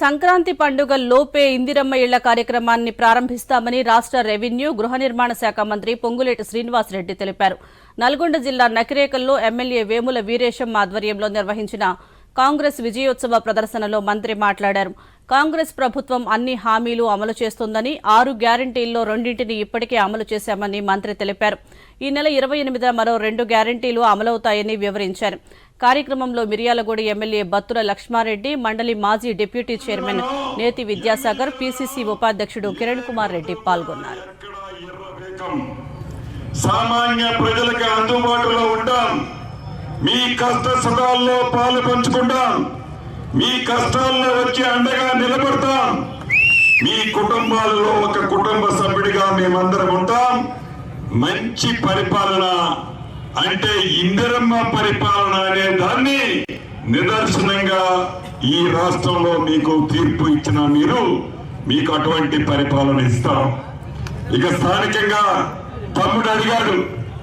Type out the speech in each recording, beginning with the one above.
సంక్రాంతి పండుగ లోపే ఇందిరమ్మ ఇళ్ళ కార్యక్రమాన్ని ప్రారంభిస్తామని రాష్ట్ర రెవెన్యూ గృహ నిర్మాణ శాఖ మంత్రి పొంగులేటి శ్రీనివాసరెడ్డి తెలిపారు. నల్గొండ జిల్లా నకిరేకల్లో ఎమ్మెల్యే వేముల వీరేశం ఆధ్వర్యంలో నిర్వహించిన కాంగ్రెస్ విజయోత్సవ ప్రదర్శనలో మంత్రి మాట్లాడారు. కాంగ్రెస్ ప్రభుత్వం అన్ని హామీలు అమలు చేస్తుందని ఆరు గ్యారంటీల్లో రెండింటిని ఇప్పటికే అమలు చేశామని మంత్రి తెలిపారు. ఈ నెల ఇరవై ఎనిమిదిన మరో రెండు గ్యారంటీలు అమలవుతాయని వివరించారు. కార్యక్రమంలో మిర్యాలగూడ ఎమ్మెల్యే బత్తుల లక్ష్మారెడ్డి మండలి మాజీ డిప్యూటీ చైర్మన్ నేతి విద్యాసాగర్ పీసీసీ ఉపాధ్యక్షుడు కిరణ్ కుమార్ రెడ్డి పాల్గొన్నారు. సామాన్య ప్రజలకు అందుబాటులో ఉంటాం. మీ కష్ట సుఖాల్లో పాలు పంచుకుంటాం. మీ కష్టాల్లో వచ్చి అండగా నిలబడతాం. మీ కుటుంబాల్లో ఒక కుటుంబ సభ్యుడిగా మేమందరం ఉంటాం. మంచి పరిపాలన అంటే ఇందిరమ్మ పరిపాలన అనే దాన్ని నిదర్శనంగా ఈ రాష్ట్రంలో మీకు తీర్పు ఇచ్చిన మీరు మీకు అటువంటి పరిపాలన ఇస్తాం. ఇక స్థానికంగా తమ్ముడు అడిగాడు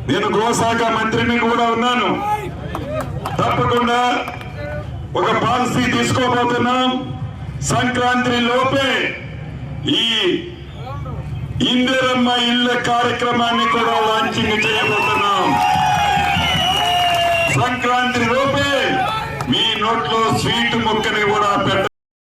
నేను గోశాఖ మంత్రిని కూడా ఉన్నాను. తప్పకుండా ఒక పాలసీ తీసుకోబోతున్నాం. సంక్రాంతి లోపే ఈ ఇందిరమ్మ ఇళ్ళ కార్యక్రమాన్ని కూడా లాంచింగ్ చేయబోతున్నాం. సంక్రాంతి లోపే మీ నోట్లో స్వీట్ ముక్కని కూడా పెట్ట